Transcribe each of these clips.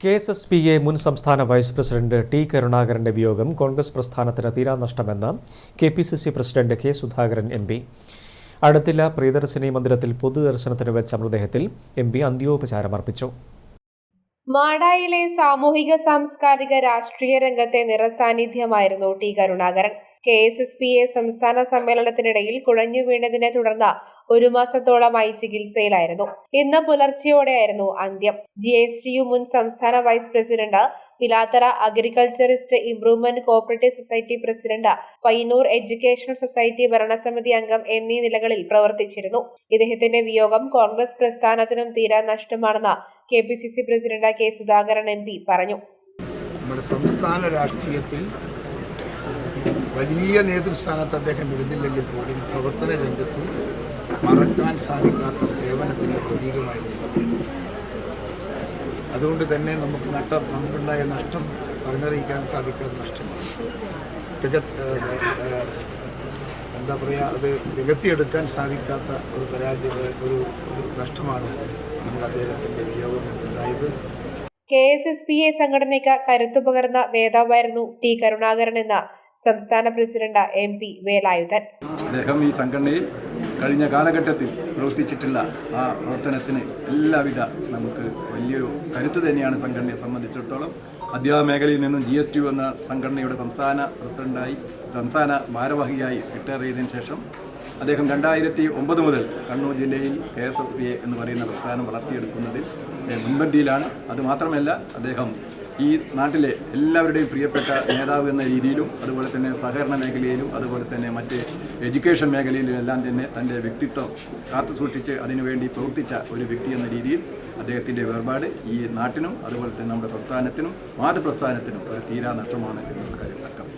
K S S P A മുൻ സംസ്ഥാന vice president T കരുണാകരന്റെ വിയോഗം കോൺഗ്രസ് പ്രസ്ഥാനത്തിന് തീരാനഷ്ടമെന്ന് K P C C president K Sudhakaran M P. അടുത്തില്ല പ്രിയദർശിനി മന്ദിരത്തിൽ പൊതുദർശനത്തിന് വെച്ച മൃതദേഹത്തിൽ എം പി അന്ത്യോപചാരമർപ്പിച്ചു മാടായിലെ സാമൂഹിക സാംസ്കാരിക രാഷ്ട്രീയ രംഗത്തെ നിറസാന്നിധ്യമായിരുന്നു T Karunakaran. K S S P A സംസ്ഥാന സമ്മേളനത്തിനിടയിൽ കുഴഞ്ഞു വീണതിനെ തുടർന്ന് ഒരു മാസത്തോളമായി ചികിത്സയിലായിരുന്നു. ഇന്ന് പുലർച്ചെയോടെയായിരുന്നു അന്ത്യം. ജി എസ് ടി യു മുൻ സംസ്ഥാന vice president Pilathara agriculturist improvement cooperative society president Payyanur educational society ഭരണസമിതി അംഗം എന്നീ നിലകളിൽ പ്രവർത്തിച്ചിരുന്നു. ഇദ്ദേഹത്തിന്റെ വിയോഗം കോൺഗ്രസ് പ്രസ്ഥാനത്തിനും തീരാ നഷ്ടമാണെന്ന് K P C C president K Sudhakaran M P പറഞ്ഞു. നമ്മുടെ സംസ്ഥാന രാഷ്ട്രീയത്തിൽ വലിയ നേതൃസ്ഥാനത്ത് അദ്ദേഹം ഇരുന്നില്ലെങ്കിൽ പോലും പ്രവർത്തന രംഗത്ത് മറക്കാൻ സാധിക്കാത്ത സേവനത്തിന്റെ പ്രതീകമായിരുന്നു അദ്ദേഹം. അതുകൊണ്ട് തന്നെ നമുക്ക് നഷ്ടം നമുക്കുണ്ടായ നഷ്ടം പറഞ്ഞറിയിക്കാൻ സാധിക്കാത്ത നഷ്ടമാണ്. തിക എന്താ പറയുക അത് നികത്തിയെടുക്കാൻ സാധിക്കാത്ത ഒരു പരാജയ ഒരു ഒരു നഷ്ടമാണ് നമ്മുടെ അദ്ദേഹത്തിന്റെ വിയോഗം കൊണ്ടുണ്ടായത്. K S S P A സംഘടനയ്ക്ക് കരുത്തു പകർന്ന നേതാവായിരുന്നു ടി കരുണാകരൻ എന്ന സംസ്ഥാന പ്രസിഡന്റ് എം പി വേലായുധൻ. അദ്ദേഹം ഈ സംഘടനയിൽ കഴിഞ്ഞ കാലഘട്ടത്തിൽ പ്രവർത്തിച്ചിട്ടുള്ള ആ പ്രവർത്തനത്തിന് എല്ലാവിധ നമുക്ക് വലിയൊരു കരുത്ത് തന്നെയാണ് സംഘടനയെ സംബന്ധിച്ചിടത്തോളം. അധ്യാപക മേഖലയിൽ നിന്നും ജി എസ് ടി എന്ന സംഘടനയുടെ സംസ്ഥാന പ്രസിഡന്റായി സംസ്ഥാന ഭാരവാഹിയായി റിട്ടയർ ചെയ്തതിനു ശേഷം അദ്ദേഹം രണ്ടായിരത്തി ഒമ്പത് മുതൽ കണ്ണൂർ ജില്ലയിൽ K S S P A എന്ന് പറയുന്ന പ്രസ്ഥാനം വളർത്തിയെടുക്കുന്നതിൽ മുൻപന്തിയിലാണ്. അതുമാത്രമല്ല അദ്ദേഹം ഈ നാട്ടിലെ എല്ലാവരുടെയും പ്രിയപ്പെട്ട നേതാവ് എന്ന രീതിയിലും അതുപോലെ തന്നെ സഹകരണ മേഖലയിലും അതുപോലെ തന്നെ മറ്റ് എഡ്യൂക്കേഷൻ മേഖലയിലും എല്ലാം തന്നെ തന്റെ വ്യക്തിത്വം കാത്തു സൂക്ഷിച്ച് അതിനുവേണ്ടി പ്രവർത്തിച്ച ഒരു വ്യക്തി എന്ന രീതിയിൽ അദ്ദേഹത്തിന്റെ വേർപാട് ഈ നാട്ടിനും അതുപോലെ തന്നെ നമ്മുടെ പ്രസ്ഥാനത്തിനും മാതൃപ്രസ്ഥാനത്തിനും ഒരു തീരാ നഷ്ടമാണ് എന്നുള്ള കാര്യം തർക്കമില്ല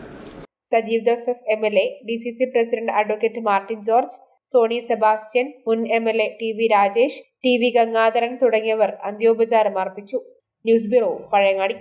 Sajeev Joseph M L A D C C president advocate Martin George Sony Sebastian മുൻ M L A T V Rajesh T V Gangadharan തുടങ്ങിയവർ അന്ത്യോപചാരം അർപ്പിച്ചു. News bureau Pazhayangadi.